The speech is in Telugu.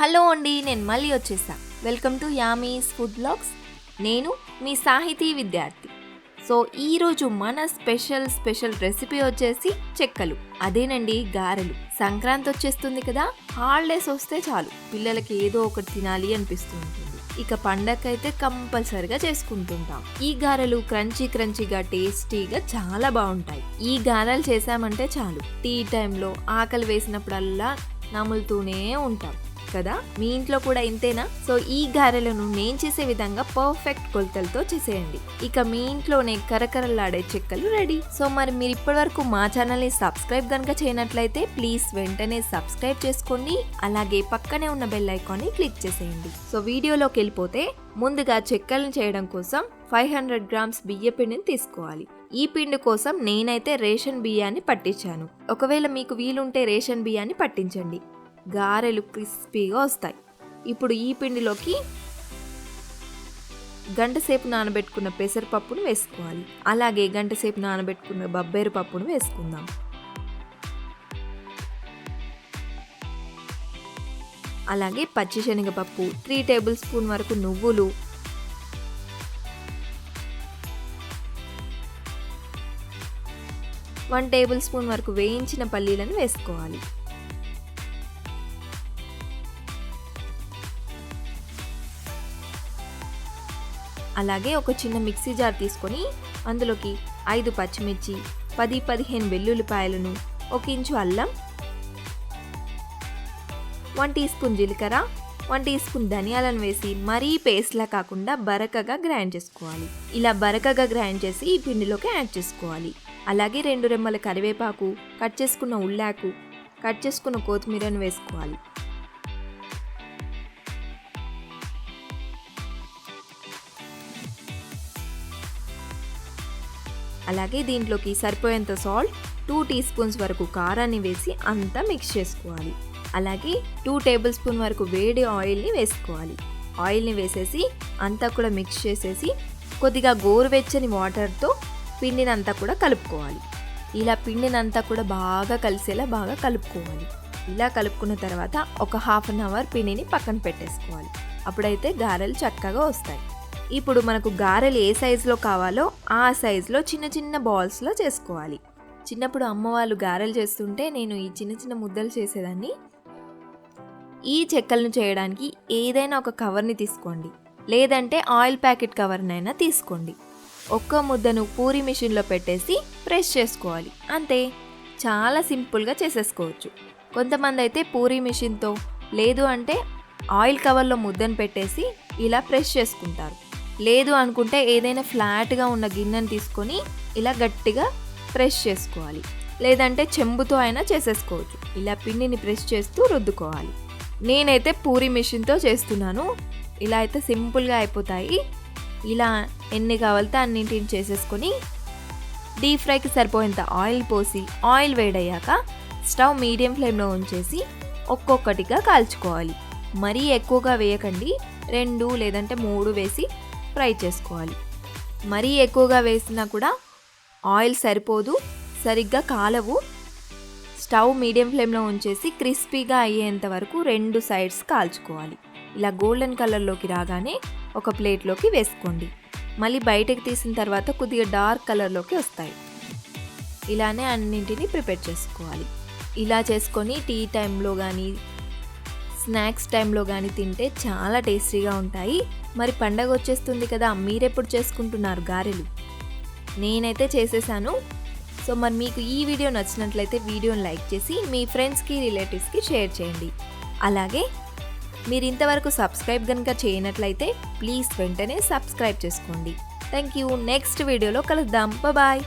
హలో అండి నేను మళ్ళీ వచ్చేసా. Welcome to yummy's food blogs. నేను మీ సాహితీ విద్యార్థి. సో ఈరోజు మన స్పెషల్ స్పెషల్ రెసిపీ వచ్చేసి చెక్కలు. అదేనండి గారెలు. సంక్రాంతి వచ్చేస్తుంది కదా హాలిడేస్ వస్తే చాలు. పిల్లలకి ఏదో ఒకటి తినాలి అనిపిస్తుంది ఇక పండగకైతే కంపల్సరిగా చేసుకుంటుంటాం. ఈ గారెలు క్రంచీ క్రంచీగా టేస్టీగా చాలా బాగుంటాయి. ఈ గారెలు చేసామంటే చాలు. టీ టైంలో ఆకలి వేసినప్పుడల్లా నములుతూనే ఉంటాం. కదా? మీ ఇంట్లో కూడా ఇంతేనా? సో ఈ గారెలను నేను చేసే విధంగా పర్ఫెక్ట్ కొలతలతో చేసేయండి. ఇక మీ ఇంట్లోనే కరకరలాడే చెక్కలు రెడీ. సో మరి మీరు ఇప్పటివరకు మా ఛానల్ని సబ్స్క్రైబ్ కనుక చేయనట్లయితే ప్లీజ్ వెంటనే సబ్స్క్రైబ్ చేసుకోండి. అలాగే పక్కనే ఉన్న బెల్ ఐకాన్ని క్లిక్ చేసేయండి. సో వీడియోలోకి వెళ్ళిపోతే ముందుగా చెక్కలను చేయడం కోసం ఫైవ్ హండ్రెడ్ గ్రామ్స్ బియ్య పిండిని తీసుకోవాలి. ఈ పిండి కోసం నేనైతే రేషన్ బియ్యాన్ని పట్టించాను. ఒకవేళ మీకు వీలుంటే రేషన్ బియ్యాన్ని పట్టించండి. గారెలు క్రిస్పీగా వస్తాయి. ఇప్పుడు ఈ పిండిలోకి గంట సేపు నానబెట్టుకున్న పెసరపప్పును వేసుకోవాలి. అలాగే గంట సేపు నానబెట్టుకున్న బబ్బేరు పప్పును వేసుకుందాం. అలాగే పచ్చిశనగపప్పు త్రీ టేబుల్ స్పూన్ వరకు నువ్వులు వన్ టేబుల్ స్పూన్ వరకు వేయించిన పల్లీలను వేసుకోవాలి. అలాగే ఒక చిన్న మిక్సీ జార్ తీసుకొని అందులోకి ఐదు పచ్చిమిర్చి పది పదిహేను వెల్లుల్లిపాయలను ఒక ఇంచు అల్లం వన్ టీ స్పూన్ జీలకర్ర వన్ టీ స్పూన్ ధనియాలను వేసి మరీ పేస్ట్లా కాకుండా బరకగా గ్రైండ్ చేసుకోవాలి. ఇలా బరకగా గ్రైండ్ చేసి ఈ పిండిలోకి యాడ్ చేసుకోవాలి. అలాగే రెండు రెమ్మల కరివేపాకు కట్ చేసుకున్న ఉల్లాకు కట్ చేసుకున్న కొత్తిమీరను వేసుకోవాలి. అలాగే దీంట్లోకి సరిపోయేంత సాల్ట్ టూ టీ స్పూన్స్ వరకు కారాన్ని వేసి అంతా మిక్స్ చేసుకోవాలి. అలాగే టూ టేబుల్ స్పూన్ వరకు వేడి ఆయిల్ని వేసుకోవాలి. ఆయిల్ని వేసేసి అంతా కూడా మిక్స్ చేసేసి కొద్దిగా గోరువెచ్చని వాటర్తో పిండినంతా కూడా కలుపుకోవాలి. ఇలా పిండినంతా కూడా బాగా కలిసేలా బాగా కలుపుకోవాలి. ఇలా కలుపుకున్న తర్వాత ఒక హాఫ్ అన్ అవర్ పిండిని పక్కన పెట్టేసుకోవాలి. అప్పుడైతే గారెలు చక్కగా వస్తాయి. ఇప్పుడు మనకు గారెలు ఏ సైజులో కావాలో ఆ సైజులో చిన్న చిన్న బాల్స్లో చేసుకోవాలి. చిన్నప్పుడు అమ్మ వాళ్ళు గారెలు చేస్తుంటే నేను ఈ చిన్న చిన్న ముద్దలు చేసేదాన్ని. ఈ చెక్కలను చేయడానికి ఏదైనా ఒక కవర్ని తీసుకోండి. లేదంటే ఆయిల్ ప్యాకెట్ కవర్నైనా తీసుకోండి. ఒక్క ముద్దను పూరి మిషన్లో పెట్టేసి ప్రెస్ చేసుకోవాలి. అంతే. చాలా సింపుల్గా చేసేసుకోవచ్చు. కొంతమంది అయితే పూరి మిషన్తో లేదు అంటే ఆయిల్ కవర్లో ముద్దను పెట్టేసి ఇలా ప్రెస్ చేసుకుంటారు. లేదు అనుకుంటే ఏదైనా ఫ్లాట్గా ఉన్న గిన్నెను తీసుకొని ఇలా గట్టిగా ప్రెస్ చేసుకోవాలి. లేదంటే చెంబుతో అయినా చేసేసుకోవచ్చు. ఇలా పిండిని ప్రెస్ చేస్తూ రుద్దుకోవాలి. నేనైతే పూరి మిషన్తో చేస్తున్నాను. ఇలా అయితే సింపుల్గా అయిపోతాయి. ఇలా ఎన్ని కావాలితే అన్నింటిని చేసేసుకొని డీప్ ఫ్రైకి సరిపోయేంత ఆయిల్ పోసి ఆయిల్ వేడయ్యాక స్టవ్ మీడియం ఫ్లేమ్లో ఉంచేసి ఒక్కొక్కటిగా కాల్చుకోవాలి. మరీ ఎక్కువగా వేయకండి. రెండు లేదంటే మూడు వేసి ఫ్రై చేసుకోవాలి. మరీ ఎక్కువగా వేసినా కూడా ఆయిల్ సరిపోదు సరిగ్గా కాలవు. స్టవ్ మీడియం ఫ్లేమ్లో ఉంచేసి క్రిస్పీగా అయ్యేంత వరకు రెండు సైడ్స్ కాల్చుకోవాలి. ఇలా గోల్డెన్ కలర్లోకి రాగానే ఒక ప్లేట్లోకి వేసుకోండి. మళ్ళీ బయటకు తీసిన తర్వాత కొద్దిగా డార్క్ కలర్లోకి వస్తాయి. ఇలానే అన్నింటినీ ప్రిపేర్ చేసుకోవాలి. ఇలా చేసుకొని టీ టైంలో కానీ స్నాక్స్ టైంలో కానీ తింటే చాలా టేస్టీగా ఉంటాయి. మరి పండగ వచ్చేస్తుంది కదా మీరెప్పుడు చేసుకుంటున్నారు గారెలు? నేనైతే చేసేసాను. సో మరి మీకు ఈ వీడియో నచ్చినట్లయితే వీడియోని లైక్ చేసి మీ ఫ్రెండ్స్కి రిలేటివ్స్కి షేర్ చేయండి. అలాగే మీరు ఇంతవరకు సబ్స్క్రైబ్ కనుక చేయనట్లయితే ప్లీజ్ వెంటనే సబ్స్క్రైబ్ చేసుకోండి. థ్యాంక్ యూ నెక్స్ట్ వీడియోలో కలుద్దాం. బాయ్.